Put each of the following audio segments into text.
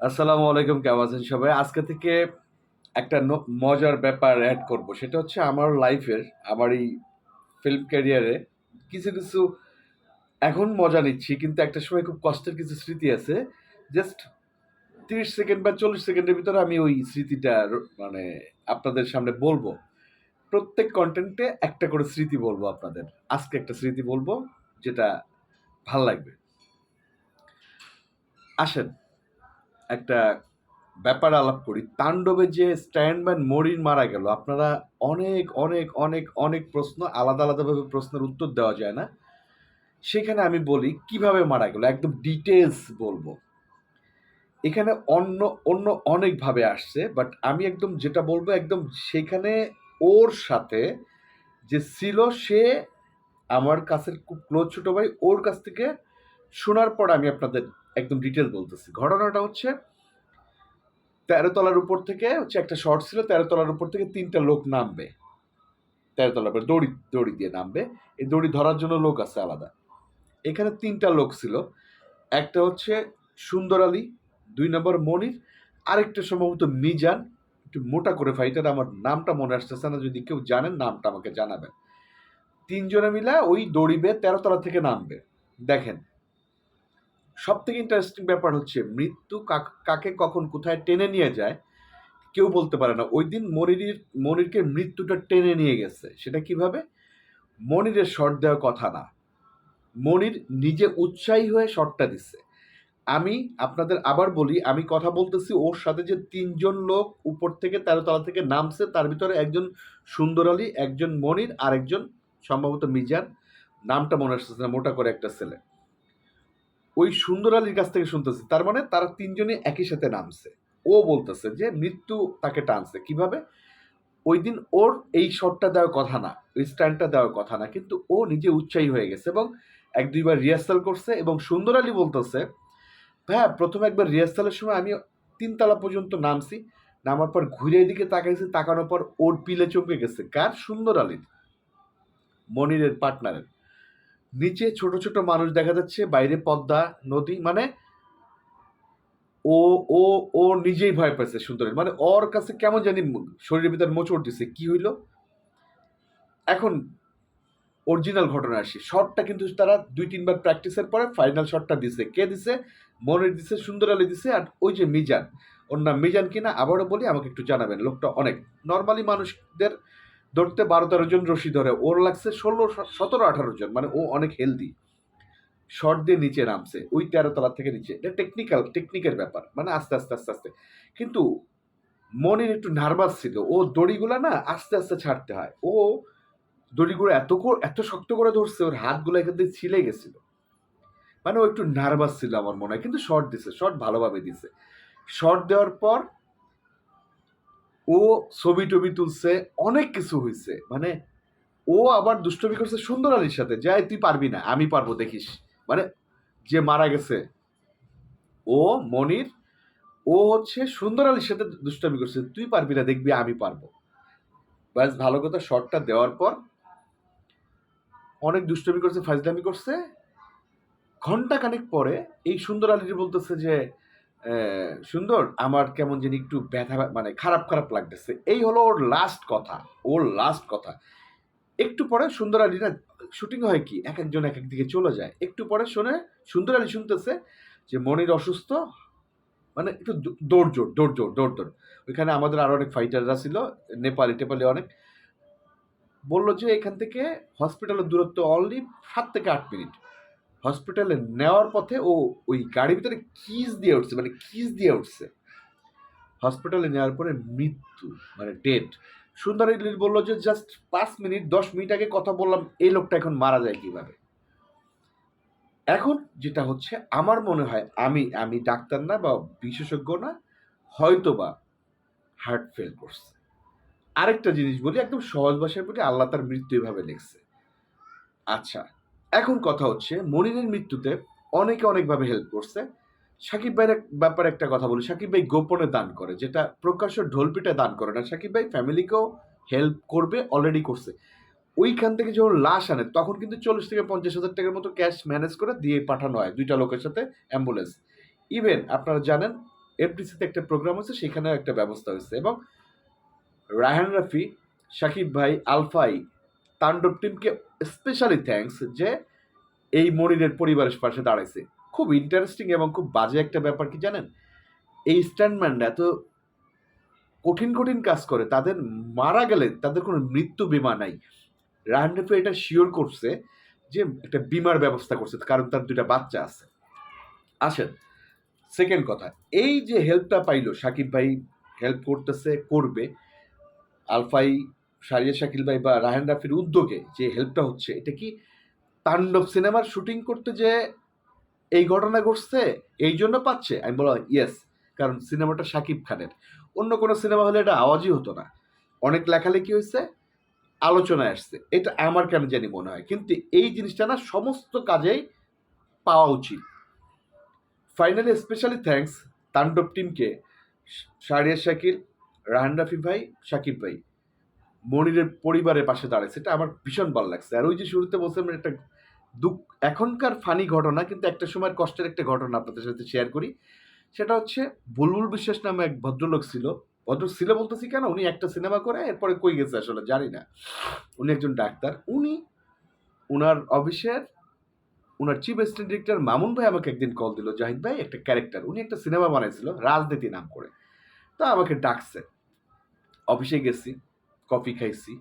আসসালামু আলাইকুম, কেমন আছেন সবাই? আজকে থেকে একটা মজার ব্যাপার অ্যাড করব। সেটা হচ্ছে আমার লাইফের আমার এই ফিল্ম ক্যারিয়ারে কিছু কিছু এখন মজা নিচ্ছি, কিন্তু একটা সময় খুব কষ্টের কিছু স্মৃতি আছে। জাস্ট তিরিশ সেকেন্ড বা চল্লিশ সেকেন্ডের ভিতরে আমি ওই স্মৃতিটা মানে আপনাদের সামনে বলব। প্রত্যেক কন্টেন্টে একটা করে স্মৃতি বলব আপনাদের। আজকে একটা স্মৃতি বলব, যেটা ভালো লাগবে। আসেন। একটা ব্যাপার আলাপ করি। তাণ্ডবে যে স্ট্যান্ডম্যান মরিন মারা গেল, আপনারা অনেক অনেক অনেক অনেক প্রশ্ন, আলাদা, আলাদাভাবে প্রশ্নের উত্তর দেওয়া যায় না। সেখানে আমি বলি, কীভাবে মারা গেল? একদম ডিটেলস বলব। এখানে অন্য অন্য অনেকভাবে আসছে বাট আমি একদম যেটা বলব, একদম সেখানে ওর সাথে যে ছিল সে, আমার কাছের খুব ক্লোজ ছোটো ভাই, ওর কাছ থেকে শোনার পর আমি আপনাদের একদম ডিটেল বলতেছি। ঘটনাটা হচ্ছে তেরো তলার উপর থেকে হচ্ছে একটা শর্ট ছিল তেরো তলার উপর থেকে তিনটা লোক নামবে। তেরো তলার উপর, দড়ি দড়ি দিয়ে নামবে। এই দড়ি ধরার জন্য লোক আছে আলাদা। এখানে তিনটা লোক ছিল। একটা হচ্ছে সুন্দর আলী, দুই নম্বর মনির, আরেকটা সম্ভবত মিজান। একটু মোটা করে ফাইটার, আমার নামটা মনে আসতেছে না, যদি কেউ জানেন নামটা আমাকে জানাবেন। তিনজনে মিলে ওই দড়িবে তেরো তলা থেকে নামবে। দেখেন সব থেকে ইন্টারেস্টিং ব্যাপার হচ্ছে, মৃত্যু কাক- কখন কোথায় টেনে নিয়ে যায়, কেউ বলতে পারে না। ওই দিন মনিরের, মনিরকে মৃত্যুটা টেনে নিয়ে গেছে। সেটা কীভাবে? মনিরের শট দেওয়ার কথা না। মনির নিজে উৎসাহী হয়ে শটটা দিচ্ছে আমি আপনাদের আবার বলি, আমি কথা বলতেছি ওর সাথে যে তিনজন লোক উপর থেকে তেরো তলা থেকে নামছে, তার ভিতরে একজন সুন্দর আলী, একজন মনির আর একজন সম্ভবত মিজান। নামটা মনে আসতেছে না, মোটা করে একটা ছেলে। ওই সুন্দর আলীর কাছ থেকে শুনতেছি। তার মানে তারা তিনজনই একই সাথে নামছে। ও বলতেছে যে মৃত্যু তাকে টানছে। কীভাবে? ওই দিন ওর এই শটটা দেওয়ার কথা না, ওই স্ট্যান্ডটা দেওয়ার কথা না, কিন্তু ও নিজে উৎসাহী হয়ে গেছে এবং এক দুইবার রিহার্সাল করছে এবং সুন্দর আলী বলতেছে হ্যাঁ প্রথমে একবার রিহার্সালের সময় আমি তিনতলা পর্যন্ত নামছি। নামার পর ঘুরে এদিকে তাকাইছি, তাকানোর পর ওর পিলে চমকে গেছে। কার? সুন্দর আলীর। মনিরের পার্টনারের নিচে ছোট ছোট মানুষ দেখা যাচ্ছে, বাইরে পদ্মা, নদী মানে ও ও ও নিজেই ভয় পাইছে সুন্দরের মানে ওর কাছে কেমন জানি শরীরের ভিতর মোচড় দিছে, কি হইল? এখন অরিজিনাল ঘটনা আসি। শটটা কিন্তু তারা দুই, তিনবার প্র্যাকটিসের পরে ফাইনাল শটটা দিছে। কে দিছে? মনির দিছে, সুন্দর আলী দিছে, আর ওই যে মিজান। ওর নাম মিজান কিনা? আবারও বলি, আমাকে একটু জানাবেন, লোকটা অনেক। নর্মালি মানুষদের ধরতে বারো তেরো জন রশি ধরে। ওর লাগছে ষোলো, সতেরো, আঠারো জন। মানে ও অনেক হেলদি শর্ট দিয়ে নিচে নামছে। ওই তেরো তলা থেকে নিচে। এটা টেকনিক্যাল টেকনিকের ব্যাপার। মানে আস্তে আস্তে আস্তে আস্তে। কিন্তু মনির একটু নার্ভাস ছিল। ও দড়িগুলা না আস্তে আস্তে ছাড়তে হয়। ও দড়িগুলো এত এত শক্ত করে ধরছে, ওর হাতগুলো এখান থেকে ছিলে গেছিল। মানে ও একটু নার্ভাস ছিল আমার মনে হয়। কিন্তু শর্ট দিছে। শর্ট ভালোভাবে দিছে। শর্ট দেওয়ার পর ও ছবি টবি তুলছে, অনেক কিছু হয়েছে মানে ও আবার দুষ্টমি করছে সুন্দর আলীর সাথে যাই তুই পারবি না, আমি পারব, দেখিস। মানে যে, মারা গেছে, ও, মনির, ও হচ্ছে সুন্দর আলীর সাথে দুষ্টামি করছে, তুই পারবি না, দেখবি, আমি পারব। ব্যাস, ভালো কথা শর্টটা দেওয়ার পর অনেক দুষ্টমি করছে, ফাজলামি করছে। ঘণ্টা খানেক পরে এই সুন্দর আলীর বলতেছে যে সুন্দর। আমার কেমন জানি একটু ব্যথা মানে খারাপ খারাপ লাগতেছে। এই হলো ওর লাস্ট কথা, ওর লাস্ট কথা। একটু পরে সুন্দর আলী না শুটিং হয় কি, এক একজন এক এক দিকে চলে যায়। একটু পরে শুনে সুন্দর আলী শুনতেছে যে মনির অসুস্থ মানে একটু দৌড়জোড় দৌড়জোড় দৌড়দৌড় ওইখানে আমাদের আরও অনেক ফাইটাররা ছিল, নেপালি, টেপালি অনেক। বলল যে এখান থেকে হসপিটালের দূরত্ব অনলি সাত থেকে আট মিনিট হসপিটালে নেওয়ার পথে ও ওই গাড়ির ভিতরে কিস দিয়ে উঠছে মানে কিস দিয়ে উঠছে। হসপিটালে নেওয়ার পরে মৃত্যু মানে ডেড সুন্দর বলল যে জাস্ট পাঁচ মিনিট, দশ মিনিট আগে কথা বললাম, এই লোকটা এখন মারা যায় কীভাবে? এখন যেটা হচ্ছে, আমার মনে হয়, আমি আমি ডাক্তার না বা বিশেষজ্ঞ না হয়তো বা হার্ট ফেল করছে। আরেকটা জিনিস বলি, একদম সহজ ভাষায় বলি, আল্লাহ তার মৃত্যু এভাবে লিখছে। আচ্ছা এখন কথা হচ্ছে, মনিরের মৃত্যুতে অনেকে অনেকভাবে হেল্প করছে। সাকিব ভাইয়ের ব্যাপারে একটা কথা বলি। সাকিব ভাই গোপনে দান করে, যেটা প্রকাশ্য ঢোলপিটা দান করে না। সাকিব ভাই ফ্যামিলিকেও হেল্প করবে অলরেডি করছে। ওইখান থেকে যখন লাশ আনে, তখন কিন্তু চল্লিশ থেকে পঞ্চাশ হাজার টাকার মতো ক্যাশ ম্যানেজ করে দিয়ে পাঠানো হয় দুইটা লোকের সাথে অ্যাম্বুলেন্স ইভেন আপনারা জানেন এফডিসিতে একটা প্রোগ্রাম হচ্ছে সেখানেও একটা ব্যবস্থা হয়েছে। এবং রায়হান রাফি, সাকিব ভাই, আলফাই তাণ্ডব টিমকে স্পেশালি থ্যাঙ্কস যে এই মনিরের পরিবারের পাশে দাঁড়াইছে। খুব ইন্টারেস্টিং এবং খুব বাজে একটা ব্যাপার কি জানেন? এই স্ট্যান্ডম্যানরা এত কঠিন কঠিন কাজ করে, তাদের মারা গেলে তাদের কোনো মৃত্যু বিমা নাই। রায়হান রাফি এটা শিওর করছে যে একটা বিমার ব্যবস্থা করছে, কারণ তার দুইটা বাচ্চা আছে। আসেন সেকেন্ড কথা, এই যে হেল্পটা পাইলো, সাকিব ভাই হেল্প করতেছে, করবে, আলফাই সারিয়া শাকিল ভাই বা রাহান রাফির উদ্যোগে যে হেল্পটা হচ্ছে, এটা কি তাণ্ডব সিনেমার শুটিং করতে যে এই ঘটনা ঘটছে, এই জন্য পাচ্ছে? আমি বললাম ইয়েস কারণ সিনেমাটা সাকিব খানের। অন্য কোনো সিনেমা হলে এটা আওয়াজই হতো না। অনেক লেখালেখি হয়েছে, আলোচনায় আসছে। এটা আমার কেন জানি মনে হয়। কিন্তু এই জিনিসটা না সমস্ত কাজেই পাওয়া উচিত। ফাইনালি স্পেশালি থ্যাঙ্কস তাণ্ডব টিমকে শাহরিয়ার শাকিল, রাহান রাফি ভাই, শাকিব ভাই। মনিরের পরিবারের পাশে দাঁড়ায়, সেটা আমার ভীষণ ভালো লাগছে। আর ওই যে শুরুতে বলছিলাম একটা দুঃখ, এখনকার ফানি ঘটনা, কিন্তু একটা সময়ের কষ্টের একটা ঘটনা আপনাদের সাথে শেয়ার করি। সেটা হচ্ছে বুলবুল বিশ্বাস নামে এক ভদ্রলোক ছিল। ভদ্র ছিল বলতেছি কেন? উনি একটা সিনেমা করে, এরপরে কই গেছে আসলে জানি না। উনি একজন ডাক্তার। উনি উনার অফিসের, উনার চিফ অ্যাসিস্ট্যান্ট ডিরেক্টর মামুন ভাই আমাকে একদিন কল দিল, জাহিদ ভাই একটা ক্যারেক্টার উনি একটা সিনেমা বানাইছিল, রাজনীতি নাম করে। তা আমাকে ডাকছে। অফিসে গেছি। কফি খাইছি,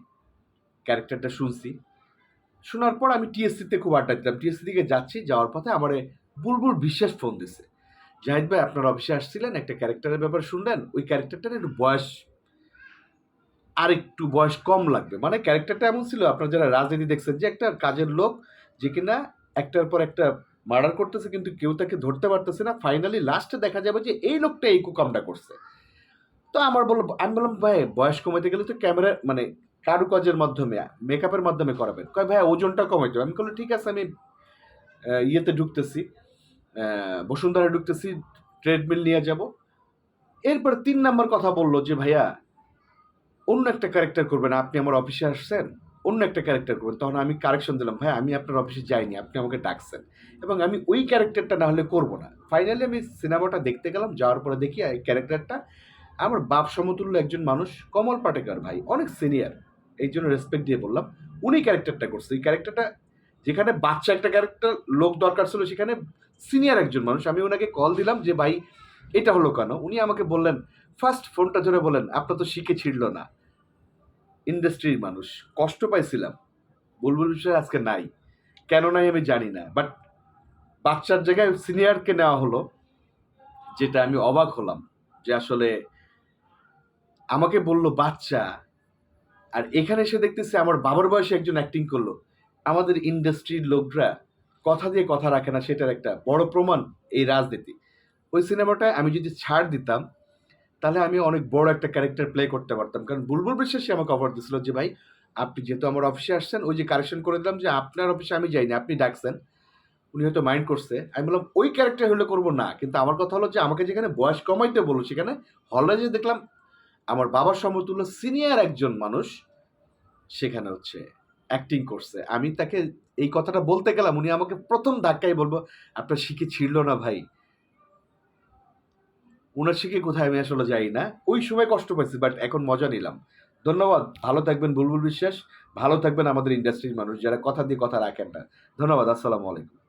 ক্যারেক্টারটা শুনছি। শোনার পর আমি টিএসসিতে খুব আড্ডা দিতাম। টিএসসি দিকে যাচ্ছি, যাওয়ার পথে আমার বুলবুল বিশ্বাস ফোন দিছে। জাহিদ ভাই, আপনার অফিসে আসছিলেন, একটা ক্যারেক্টারের ব্যাপার শুনলেন, ওই ক্যারেক্টারটার একটু বয়স আর একটু বয়স কম লাগবে। মানে ক্যারেক্টারটা এমন ছিল, আপনার যারা রাজনীতি দেখছেন, যে একটা কাজের লোক যে কিনা একটার পর একটা মার্ডার করতেছে, কিন্তু কেউ তাকে ধরতে পারতেছে না। ফাইনালি লাস্টে দেখা যাবে যে এই লোকটা এই কুকামটা করছে। তো আমার বলল, আমি বললাম, ভাই, বয়স কমাইতে গেলে তো ক্যামেরা মানে কারুকাজের মাধ্যমে মেকআপের মাধ্যমে করাবেন। কয়, ভাই, ওজনটা কমাইতে আমি বললাম ঠিক আছে, আমি ইয়েতে ঢুকতেছি বসুন্ধরা ঢুকতেছি ট্রেডমিল নিয়ে যাব। এরপর তিন নাম্বার কথা বলল যে, ভাইয়া, অন্য একটা ক্যারেক্টার করবেন, আপনি আমার অফিসে আসছেন, অন্য একটা ক্যারেক্টার করবেন। তখন আমি কারেকশন দিলাম ভাই আমি আপনার অফিসে যাইনি, আপনি আমাকে ডাকছেন এবং আমি ওই ক্যারেক্টারটা না হলে করব না। ফাইনালি আমি সিনেমাটা দেখতে গেলাম, যাওয়ার পরে দেখি, এই ক্যারেক্টারটা আমার বাপ সমতুল্য একজন মানুষ, কমল পাটেকার ভাই, অনেক সিনিয়র এই জন্য রেসপেক্ট দিয়ে বললাম, উনি ক্যারেক্টারটা করছে। এই ক্যারেক্টারটা যেখানে বাচ্চা একটা ক্যারেক্টার লোক দরকার ছিল, সেখানে সিনিয়র একজন মানুষ। আমি ওনাকে কল দিলাম যে, ভাই, এটা হলো কেন? উনি আমাকে বললেন ফার্স্ট ফোনটা ধরে বলেন আপনার তো শিখে ছিড়ল না। ইন্ডাস্ট্রির মানুষ, কষ্ট পাইছিলাম। বুলবুল বিষয় আজকে নাই। কেন নাই আমি জানি না। বাট বাচ্চার জায়গায় সিনিয়রকে নেওয়া হলো, যেটা আমি অবাক হলাম যে আসলে আমাকে বলল, বাচ্চা। আর এখানে এসে দেখতেছি আমার বাবার বয়সে একজন অ্যাক্টিং করল। আমাদের ইন্ডাস্ট্রির লোকরা কথা দিয়ে কথা রাখে না, সেটার একটা বড় প্রমাণ এই রাজনীতি। ওই সিনেমাটায় আমি যদি ছাড় দিতাম, তাহলে আমি অনেক বড় একটা ক্যারেক্টার প্লে করতে পারতাম। কারণ বুলবুল বিশ্বাসী আমাকে অফার দিছিল যে, ভাই, আপনি যেহেতু আমার অফিসে আসছেন, ওই যে কারেকশন করে দিলাম যে, আপনার অফিসে আমি যাইনি, আপনি ডাকছেন। উনি হয়তো মাইন্ড করছে। আমি বললাম, ওই ক্যারেক্টার হলে করব না। কিন্তু আমার কথা হলো যে, আমাকে যেখানে বয়স কমাইতে বলল সেখানে হলে যে দেখলাম আমার বাবার সমতুল্য সিনিয়র একজন মানুষ, সেখানে হচ্ছে অ্যাক্টিং করছে। আমি তাকে এই কথাটা বলতে গেলাম, উনি আমাকে প্রথম ধাক্কাই বলব, আপনার শিখে ছিড়ল না ভাই। উনার শিখে কোথায় আমি আসলে যাই না? ওই সময় কষ্ট পাইছি বাট এখন মজা নিলাম। ধন্যবাদ। ভালো থাকবেন বুলবুল বিশ্বাস। ভালো থাকবেন আমাদের ইন্ডাস্ট্রির মানুষ, যারা কথা দিয়ে কথা রাখেন না। ধন্যবাদ, আসসালামু আলাইকুম।